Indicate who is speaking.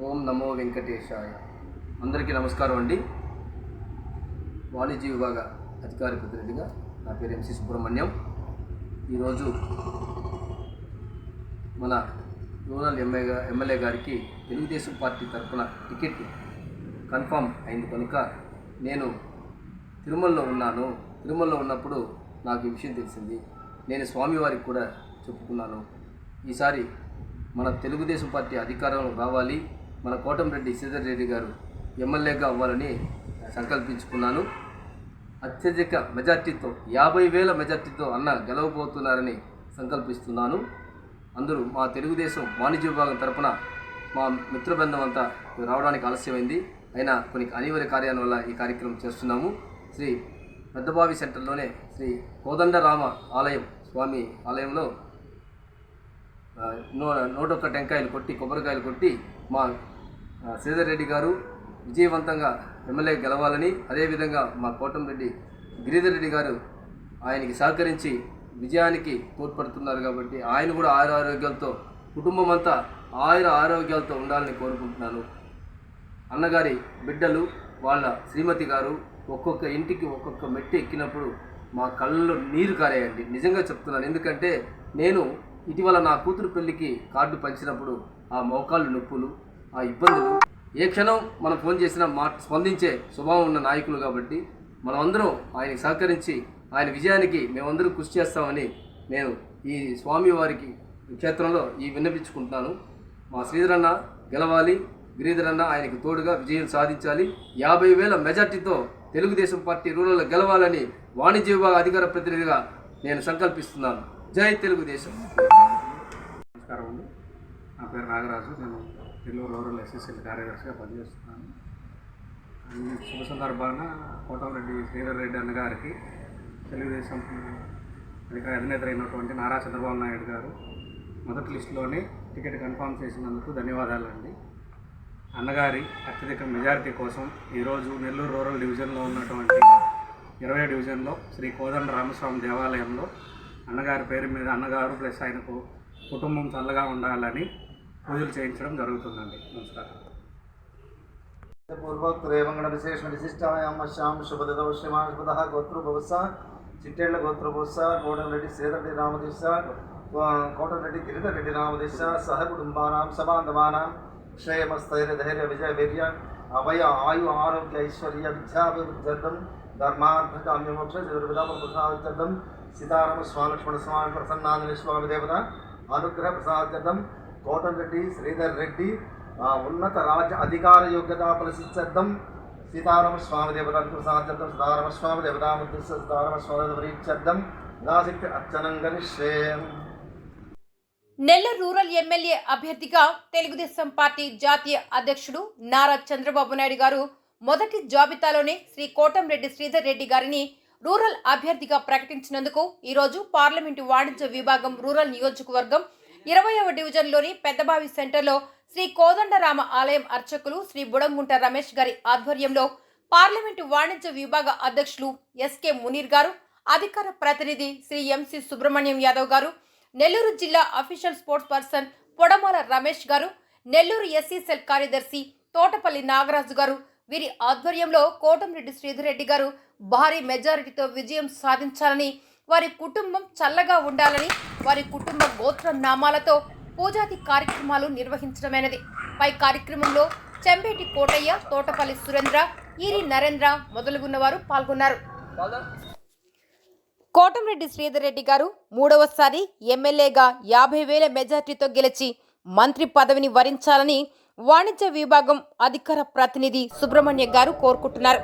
Speaker 1: ఓం నమో వెంకటేశాయ. అందరికీ నమస్కారం అండి. వాణిజ్య విభాగ అధికారి ప్రతినిధిగా నా పేరు ఎంసి సుబ్రహ్మణ్యం. ఈరోజు మన రూరల్ ఎమ్మెల్యే ఎమ్మెల్యే గారికి తెలుగుదేశం పార్టీ తరఫున టికెట్ కన్ఫామ్ అయింది కనుక నేను తిరుమలలో ఉన్నాను. తిరుమలలో ఉన్నప్పుడు నాకు ఈ విషయం తెలిసింది. నేను స్వామివారికి కూడా చెప్పుకున్నాను. ఈసారి మన తెలుగుదేశం పార్టీ అధికారంలో రావాలి. మన కోటంరెడ్డి శ్రీధర్ రెడ్డి గారు ఎమ్మెల్యేగా అవ్వాలని సంకల్పించుకున్నాను. అత్యధిక మెజార్టీతో యాభై వేల మెజార్టీతో అన్న గెలవబోతున్నారని సంకల్పిస్తున్నాను. అందరూ మా తెలుగుదేశం వాణిజ్య విభాగం తరపున మా మిత్రబృందం అంతా రావడానికి ఆలస్యమైంది. అయినా కొన్ని అనివార్య కార్యాల వల్ల ఈ కార్యక్రమం చేస్తున్నాము. శ్రీ పెద్దబావి సెంటర్లోనే శ్రీ కోదండరామ ఆలయం స్వామి ఆలయంలో నూట నూట ఒక్క టెంకాయలు కొట్టి కొబ్బరికాయలు కొట్టి మా శ్రీధర్ రెడ్డి గారు విజయవంతంగా ఎమ్మెల్యే గెలవాలని అదేవిధంగా మా కోటంరెడ్డి గిరిధర్ రెడ్డి గారు ఆయనకి సహకరించి విజయానికి తోడ్పడుతున్నారు కాబట్టి ఆయన కూడా ఆయుర ఆరోగ్యాలతో కుటుంబం అంతా ఆయుర ఆరోగ్యాలతో ఉండాలని కోరుకుంటున్నాను. అన్నగారి బిడ్డలు వాళ్ళ శ్రీమతి గారు ఒక్కొక్క ఇంటికి ఒక్కొక్క మెట్టి ఎక్కినప్పుడు మా కళ్ళలో నీరు కారేయండి. నిజంగా చెప్తున్నాను. ఎందుకంటే నేను ఇటీవల నా కూతురు పెళ్ళికి కార్డు పంచినప్పుడు ఆ మోకాళ్ళు నొప్పులు ఆ ఇబ్బందులు. ఏ క్షణం మనం ఫోన్ చేసినా మా స్పందించే స్వభావం ఉన్న నాయకులు కాబట్టి మనమందరం ఆయనకి సహకరించి ఆయన విజయానికి మేమందరూ కృషి చేస్తామని నేను ఈ స్వామివారికి క్షేత్రంలో ఈ విన్నపించుకుంటున్నాను. మా శ్రీధరన్న గెలవాలి. గిరిధరన్న ఆయనకు తోడుగా విజయం సాధించాలి. యాభై వేల మెజార్టీతో తెలుగుదేశం పార్టీ రూరల్ గెలవాలని వాణిజ్య విభాగ అధికార ప్రతినిధిగా నేను సంకల్పిస్తున్నాను. జై తెలుగుదేశం.
Speaker 2: నా పేరు నాగరాజు. నేను నెల్లూరు రూరల్ ఎస్ఎస్ఎల్ కార్యదర్శిగా పనిచేస్తున్నాను. ఈ శుభ సందర్భాన కోటమిరెడ్డి శ్రీధర్ రెడ్డి అన్నగారికి తెలుగుదేశం అధికార అధినేత అయినటువంటి నారా చంద్రబాబు నాయుడు గారు మొదటి లిస్టులోనే టికెట్ కన్ఫర్మ్ చేసినందుకు ధన్యవాదాలండి. అన్నగారి అత్యధిక మెజారిటీ కోసం ఈరోజు నెల్లూరు రూరల్ డివిజన్లో ఉన్నటువంటి ఇరవై డివిజన్లో శ్రీ కోదండ రామస్వామి దేవాలయంలో అన్నగారి పేరు మీద అన్నగారు ప్లస్ ఆయనకు కుటుంబం చల్లగా ఉండాలని పూజలు చేయించడం జరుగుతుందండి. నమస్కారం.
Speaker 3: పూర్వోత్తరేవంగణ విశేషణ విశిష్టాయాం శ్యాం శుభదౌ శ్రీమాష్పద గోత్రభవస చిట్టేళ్ళ గోత్రభవస కోటరెడ్డి సేదరెడ్డి రామదిశ కోటరెడ్డి గిరిధర్ రెడ్డి రామదిశ సహ కుటుంబానాం సబాంధవానాం క్షేమస్థైర్య ధైర్య విజయ వీర్య అభయ ఆయు ఆరోగ్య ఐశ్వర్య విద్యాభివృద్ధ్యర్థం ధర్మార్థ కామ్యమోక్ష మోక్ష చతుర్విధాపృసార్థం సీతారామ స్వాలక్ష్మణ స్వామి ప్రసన్నాంజలి స్వామి దేవత అనుగ్రహ కోటం రెడ్డి శ్రీధర్ రెడ్డి ఉన్నత రాజ్య అధికార యోగ్యత ప్రసిద్ధం సీతారామ స్వామి దేవత ప్రసాదం సీతారామ స్వామి దేవతాముద్ర సీతారామ స్వామి దేవరీత్యర్థం రాశక్తి అర్చనం గరిష్యే
Speaker 4: నెల్లూరు రూరల్ ఎమ్మెల్యే అభ్యర్థిగా తెలుగుదేశం పార్టీ జాతీయ అధ్యక్షుడు నారా చంద్రబాబు నాయుడు గారు మొదటి జాబితాలోనే శ్రీ కోటంరెడ్డి శ్రీధర్ రెడ్డి గారిని రూరల్ అభ్యర్థిగా ప్రకటించినందుకు ఈరోజు పార్లమెంటు వాణిజ్య విభాగం రూరల్ నియోజకవర్గం ఇరవయవ డివిజన్లోని పెద్దబావి సెంటర్లో శ్రీ కోదండరామ ఆలయం అర్చకులు శ్రీ బుడంగుంట రమేష్ గారి ఆధ్వర్యంలో పార్లమెంటు వాణిజ్య విభాగ అధ్యక్షులు ఎస్కే మునీర్ గారు అధికార ప్రతినిధి శ్రీ ఎంసి సుబ్రహ్మణ్యం యాదవ్ గారు నెల్లూరు జిల్లా official sports person Podamala Ramesh గారు నెల్లూరు ఎస్సీ సెల్ కార్యదర్శి తోటపల్లి నాగరాజు గారు. వీరి ఆధ్వర్యంలో కోటంరెడ్డి శ్రీధర్రెడ్డి గారు భారీ మెజారిటీతో విజయం సాధించాలని వారి కుటుంబం చల్లగా ఉండాలని వారి కుటుంబ గోత్ర నామాలతో పూజాది కార్యక్రమాలు నిర్వహించడమైనది. పై కార్యక్రమంలో చెంబేటి కోటయ్య తోటపల్లి సురేంద్ర ఈరి నరేంద్ర మొదలుగున్నవారు పాల్గొన్నారు. కోటంరెడ్డి శ్రీధర్ రెడ్డి గారు మూడవసారి ఎమ్మెల్యేగా యాభై వేల మెజార్టీతో గెలిచి మంత్రి పదవిని వరించాలని వాణిజ్య విభాగం అధికార ప్రతినిధి సుబ్రహ్మణ్య గారు కోరుకుంటున్నారు.